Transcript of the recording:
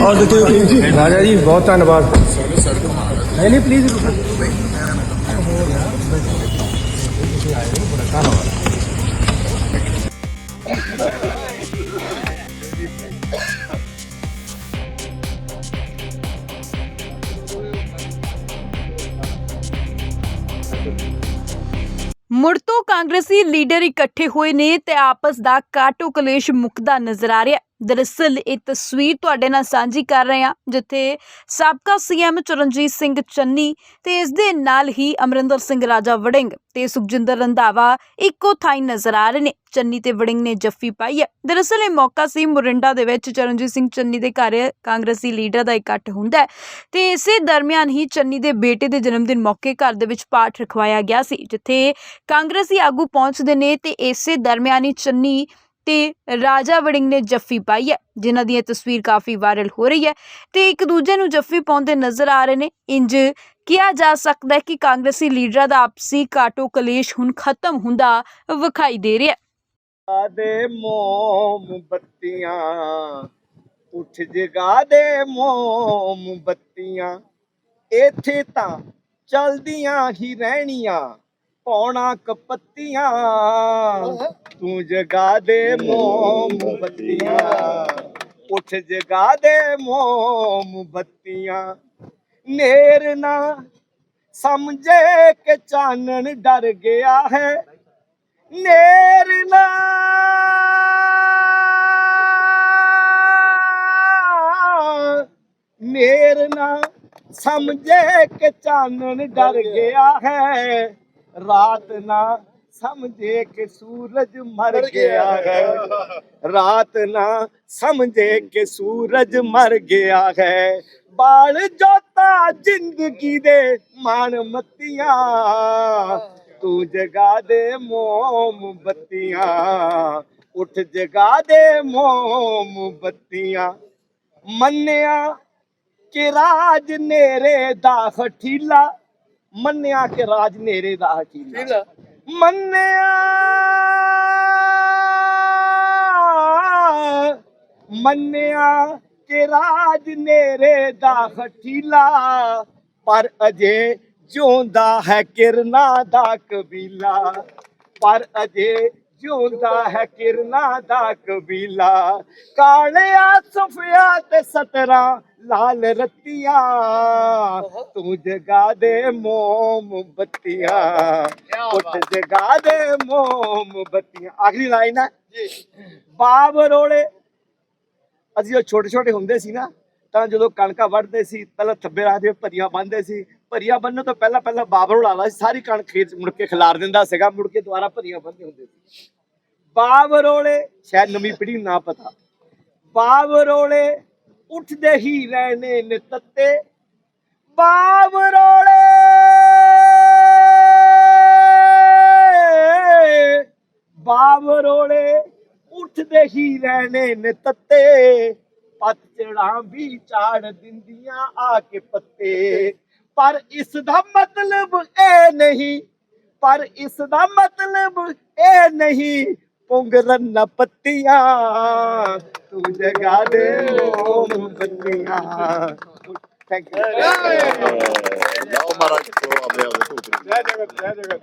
ਔਰ ਦਿੱਤੀ ਰਾਜਾ ਜੀ ਬਹੁਤ ਧੰਨਵਾਦ ਨਹੀਂ ਨਹੀਂ ਪਲੀਜ਼ ਮੁੜ ਤੋਂ ਕਾਂਗਰਸੀ ਲੀਡਰ ਇਕੱਠੇ ਹੋਏ ਨੇ ਤੇ ਆਪਸ ਦਾ ਕਾਟੋ ਕਲੇਸ਼ ਮੁੱਕਦਾ ਨਜ਼ਰ ਆ ਰਿਹਾ। ਦਰਅਸਲ ਇਹ ਤਸਵੀਰ ਤੁਹਾਡੇ ਨਾਲ ਸਾਂਝੀ ਕਰ ਰਹੇ ਹਾਂ, ਜਿੱਥੇ ਸਾਬਕਾ ਸੀਐਮ ਚਰਨਜੀਤ ਸਿੰਘ ਚੰਨੀ ਤੇ ਇਸ ਦੇ ਨਾਲ ਹੀ ਅਮਰਿੰਦਰ ਸਿੰਘ ਰਾਜਾ ਵੜਿੰਗ ਤੇ ਸੁਖਜਿੰਦਰ ਰੰਧਾਵਾ ਇੱਕੋ ਥਾਈ ਨਜ਼ਰ ਆ ਰਹੇ ਨੇ। ਚੰਨੀ ਤੇ ਵੜਿੰਗ ਨੇ ਜੱਫੀ ਪਾਈ ਹੈ। ਦਰਅਸਲ ਇਹ ਮੌਕਾ ਸੀ ਮੁਰਿੰਡਾ ਦੇ ਵਿੱਚ ਚਰਨਜੀਤ ਸਿੰਘ ਚੰਨੀ ਦੇ ਘਰ, ਕਾਂਗਰਸੀ ਲੀਡਰ ਦਾ ਇਕੱਠ ਹੁੰਦਾ ਤੇ ਇਸੇ ਦਰਮਿਆਨ ਹੀ ਚੰਨੀ ਦੇ ਬੇਟੇ ਦੇ ਜਨਮ ਦਿਨ ਮੌਕੇ ਘਰ ਦੇ ਵਿੱਚ ਪਾਠ ਰਖਵਾਇਆ ਗਿਆ ਸੀ, ਜਿੱਥੇ ਕਾਂਗਰਸੀ ਆਗੂ ਪਹੁੰਚਦੇ ਨੇ ਤੇ ਇਸੇ ਦਰਮਿਆਨ ਹੀ ਚੰਨੀ ਤੇ ਰਾਜਾ ਵੜਿੰਗ ਨੇ ਜੱਫੀ ਪਾਈ ਹੈ, ਜਿਨ੍ਹਾਂ ਦੀ ਇਹ ਤਸਵੀਰ ਕਾਫੀ ਵਾਇਰਲ ਹੋ ਰਹੀ ਹੈ ਤੇ ਇੱਕ ਦੂਜੇ ਨੂੰ ਜੱਫੀ ਪਾਉਂਦੇ ਨਜ਼ਰ ਆ ਰਹੇ ਨੇ। ਇੰਜ ਕਿਹਾ ਜਾ ਸਕਦਾ ਹੈ ਕਿ ਕਾਂਗਰਸੀ ਲੀਡਰਾਂ ਦਾ ਆਪਸੀ ਕਾਟੋ ਕਲੇਸ਼ ਹੁਣ ਖਤਮ ਹੁੰਦਾ ਵਿਖਾਈ ਦੇ ਰਿਹਾ ਹੈ। ਦੇ ਮੋਮਬੱਤੀਆਂ ਉੱਠ ਜਗਾ ਦੇ ਮੋਮਬੱਤੀਆਂ, ਇੱਥੇ ਤਾਂ ਚਲਦੀਆਂ ਹੀ ਰਹਿਣੀਆਂ। ਪੌਣਾ ਕਪੱਤੀਆਂ ਤੂੰ ਜਗਾ ਦੇ ਮੋਮਬੱਤੀਆਂ ਉੱਠ ਜਗਾ ਦੇ ਮੋਮਬੱਤੀਆਂ ਨੇਰ ਨਾ ਸਮਝੇ ਕਿ ਚਾਨਣ ਡਰ ਗਿਆ ਹੈ। ਨੇਰਨਾ ਨੇਰਨਾ ਸਮਝੇ ਕਿ ਚਾਨਣ ਡਰ ਗਿਆ ਹੈ। ਰਾਤ ਨਾ ਸਮਝੇ ਕਿ ਸੂਰਜ ਮਰ ਗਿਆ ਹੈ। ਰਾਤ ਨਾ ਸਮਝੇ ਕਿ ਸੂਰਜ ਮਰ ਗਿਆ ਹੈ। ਬਾਲ ਜੋਤਾ ਜ਼ਿੰਦਗੀ ਦੇ ਮਾਣ ਮੱਤੀਆਂ ਤੂੰ ਜਗਾ ਦੇ ਮੋਮਬੱਤੀਆਂ ਉੱਠ ਜਗਾ ਦੇ ਮੋਮਬੱਤੀਆਂ ਮੰਨਿਆ ਕਿ ਰਾਜ ਨੇਰੇ ਦਾ ਹਠੀਲਾ ਮੰਨਿਆ ਕਿ ਰਾਜ ਨੇਰੇ ਦਾ ਹਠੀਲਾ ਮੰਨਿਆ। ਮੰਨਿਆ ਕਿ ਰਾਜ ਨੇਰੇ ਦਾ ਹਠੀਲਾ ਪਰ ਅਜੇ ਜਿਉਂਦਾ ਹੈ ਕਿਰਨਾ ਦਾ ਕਬੀਲਾ। ਪਰ ਅਜੇ ਜਿਉਂਦਾ ਹੈ ਕਿਰਨਾ ਦਾ ਕਬੀਲਾ। ਕਾਲਿਆ ਸਫਿਆ ਤੇ ਸਤਰਾ ਲਾਲ ਰੱਤੀਆਂ। ਤੂੰ ਜਗਾ ਦੇ ਮੋਮਬੱਤੀਆਂ ਉੱਠ ਜਗਾ ਦੇ ਮੋਮਬੱਤੀਆਂ ਆਖਰੀ ਲਾਈਨ ਹੈ। ਬਾਬ ਰੋਲੇ। ਅਸੀਂ ਉਹ ਛੋਟੇ ਛੋਟੇ ਹੁੰਦੇ ਸੀ ਨਾ ਤਾਂ ਜਦੋਂ ਕਣਕਾਂ ਵੱਢਦੇ ਸੀ ਪਹਿਲਾਂ ਥੱਬੇ ਰੱਖਦੇ ਭਰੀਆਂ ਬੰਨਦੇ ਸੀ ਭਰੀਆਂ ਬੰਨਣ ਤੋਂ ਪਹਿਲਾਂ ਪਹਿਲਾਂ ਬਾਬਰ ਉਡਾਲਾ ਸਾਰੀ ਕਣਕ ਖੇਤ ਮੁੜ ਕੇ ਖਿਲਾਰ ਦਿੰਦਾ ਸੀਗਾ, ਮੁੜ ਕੇ ਦੁਬਾਰਾ ਭਰੀਆਂ ਬੰਨਦੇ ਹੁੰਦੇ ਸੀ। ਬਾਬਰੋਲੇ ਸ਼ਾਇਦ ਨਵੀਂ ਪੀੜ੍ਹੀ ਨੂੰ ਨਾ ਪਤਾ ਬਾਬਰੋਲੇ ਉੱਠਦੇ ਹੀ ਰਹਿਣੇ ਨੇ ਤੱਤੇ। ਬਾਬਰੋਲੇ ਬਾਬਰੋਲੇ ਉੱਠਦੇ ਹੀ ਰਹਿਣੇ ਨੇ ਤੱਤੇ। ਪਤਝੜਾਂ ਵੀ ਝਾੜ ਦਿੰਦੀਆਂ ਆ ਕੇ ਪੱਤੇ। ਪਰ ਇਸ ਦਾ ਮਤਲਬ ਇਹ ਨਹੀਂ ਪਰ ਇਸ ਦਾ ਮਤਲਬ ਇਹ ਨਹੀਂ ਪੁੰਗਰਨ ਨਾ ਪੱਤੀਆਂ ਤੂੰ ਜਗਾ ਦੇ ਮੋਮਬੱਤੀਆਂ ਥੈਂਕ ਯੂ ਲਾਓ ਮਹਾਰਾਜ ਤੋਂ ਆਪਣੇ ਆਪ ਦੇ ਜੈ ਜਗਤ ਜੈ ਜਗਤ